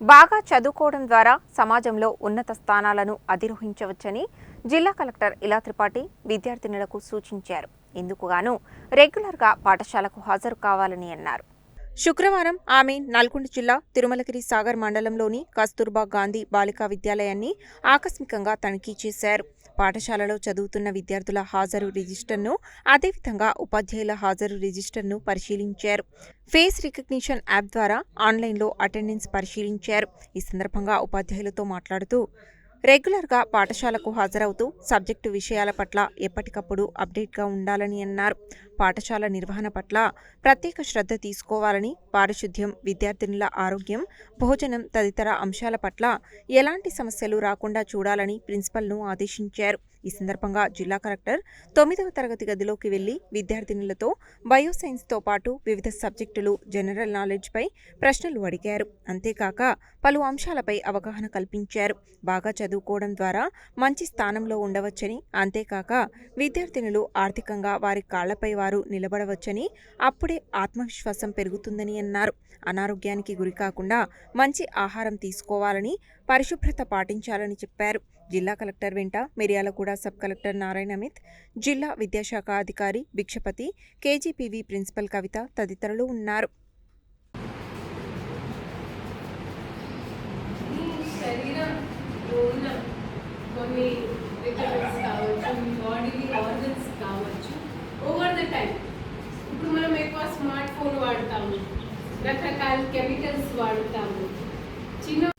బాగా చదువుకోవడం ద్వారా సమాజంలో ఉన్నత స్థానాలను అధిరోహించవచ్చని జిల్లా కలెక్టర్ ఇలా త్రిపాఠి విద్యార్థినులకు సూచించారు. ఇందుకుగాను రెగ్యులర్గా పాఠశాలకు హాజరు కావాలని అన్నారు. శుక్రవారం ఆమె నల్గొండ జిల్లా తిరుమలగిరి సాగర్ మండలంలోని కస్తూర్బా గాంధీ బాలికా విద్యాలయాన్ని ఆకస్మికంగా తనిఖీ చేశారు. పాఠశాలలో చదువుతున్న విద్యార్థుల హాజరు రిజిస్టర్ను అదేవిధంగా ఉపాధ్యాయుల హాజరు రిజిస్టర్ను పరిశీలించారు. ఫేస్ రికగ్నిషన్ యాప్ ద్వారా ఆన్లైన్లో అటెండెన్స్ పరిశీలించారు. ఈ సందర్భంగా ఉపాధ్యాయులతో మాట్లాడుతూ రెగ్యులర్గా పాఠశాలకు హాజరవుతూ సబ్జెక్టు విషయాల పట్ల ఎప్పటికప్పుడు అప్డేట్గా ఉండాలని అన్నారు. పాఠశాల నిర్వహణ పట్ల ప్రత్యేక శ్రద్ధ తీసుకోవాలని పారిశుద్ధ్యం విద్యార్థినుల ఆరోగ్యం భోజనం తదితర అంశాల పట్ల ఎలాంటి సమస్యలు రాకుండా చూడాలని ప్రిన్సిపల్ను ఆదేశించారు. ఈ సందర్భంగా జిల్లా కలెక్టర్ తొమ్మిదవ తరగతి గదిలోకి వెళ్ళి విద్యార్థినులతో బయోసైన్స్తో పాటు వివిధ సబ్జెక్టులు జనరల్ నాలెడ్జ్పై ప్రశ్నలు అడిగారు. అంతేకాక పలు అంశాలపై అవగాహన కల్పించారు. బాగా చదువు చదువుకోవడం ద్వారా మంచి స్థానంలో ఉండవచ్చని. అంతేకాక విద్యార్థినులు ఆర్థికంగా వారి కాళ్ళపై వారు నిలబడవచ్చని అప్పుడే ఆత్మవిశ్వాసం పెరుగుతుందని అన్నారు. అనారోగ్యానికి గురికాకుండా మంచి ఆహారం తీసుకోవాలని పరిశుభ్రత పాటించాలని చెప్పారు. జిల్లా కలెక్టర్ వెంట మిర్యాలగూడ సబ్ కలెక్టర్ నారాయణ అమిత్ జిల్లా విద్యాశాఖ అధికారి భిక్షపతి కేజీపీవీ ప్రిన్సిపల్ కవిత తదితరులు ఉన్నారు. శరీరం స్మార్ట్ ఫోన్ వాడతాము రకరకాల కెమికల్స్ వాడతాము చిన్న